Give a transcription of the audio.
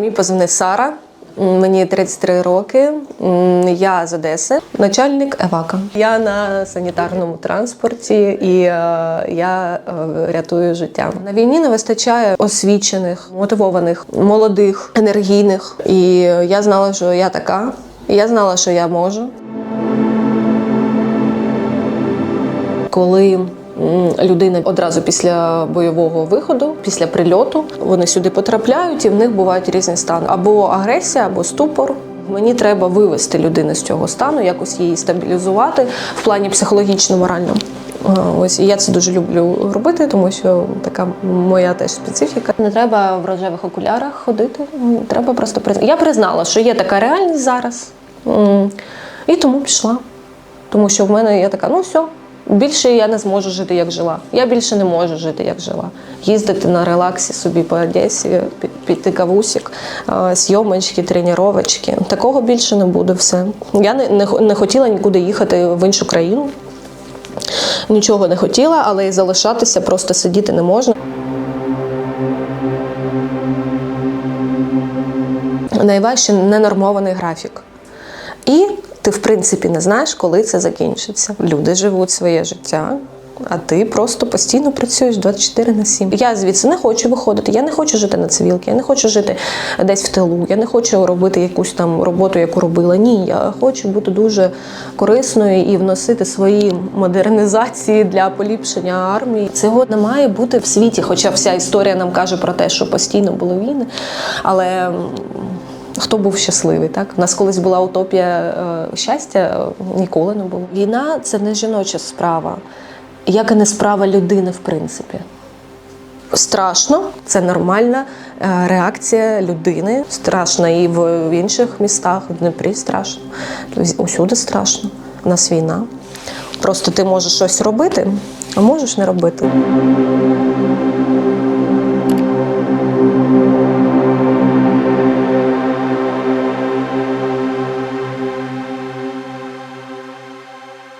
Мій позивний Сара. Мені 33 роки. Я з Одеси, начальник Евака. Я на санітарному транспорті і е, я е, рятую життя. На війні не вистачає освічених, мотивованих, молодих, енергійних. І я знала, що я така. Я знала, що я можу. Коли м, людина одразу після бойового виходу, після прильоту, вони сюди потрапляють, і в них бувають різні стани або агресія, або ступор. Мені треба вивести людину з цього стану, якось її стабілізувати в плані психологічно-моральному. Е, Ось і я це дуже люблю робити, тому що така моя теж специфіка. Не треба в рожевих окулярах ходити. Треба просто признати. Я признала, що є така реальність зараз, і тому пішла. Тому що в мене я така, ну все, більше я не зможу жити, як жила. Я більше не можу жити, як жила. Їздити на релаксі собі по Одесі, піти кавусік, зйомочки, тренувачки. Такого більше не буде все. Я не, не, не хотіла нікуди їхати в іншу країну. Нічого не хотіла, але і залишатися, просто сидіти не можна. Найважче ненормований графік. І ти, в принципі, не знаєш, коли це закінчиться. Люди живуть своє життя, а ти просто постійно працюєш 24 на 7. Я звідси не хочу виходити. Я не хочу жити на цивілки, я не хочу жити десь в тилу, я не хочу робити якусь там роботу, яку робила. Ні, я хочу бути дуже корисною і вносити свої модернізації для поліпшення армії. Цього не має бути в світі, хоча вся історія нам каже про те, що постійно були війни. Але Хто був щасливий, так? У нас колись була утопія е, щастя, ніколи не було. Війна це не жіноча справа, як і не справа людини, в принципі. Страшно, це нормальна е, реакція людини. Страшно і в, інших містах, в Дніпрі страшно. Усюди страшно. У нас війна. Просто ти можеш щось робити, а можеш не робити.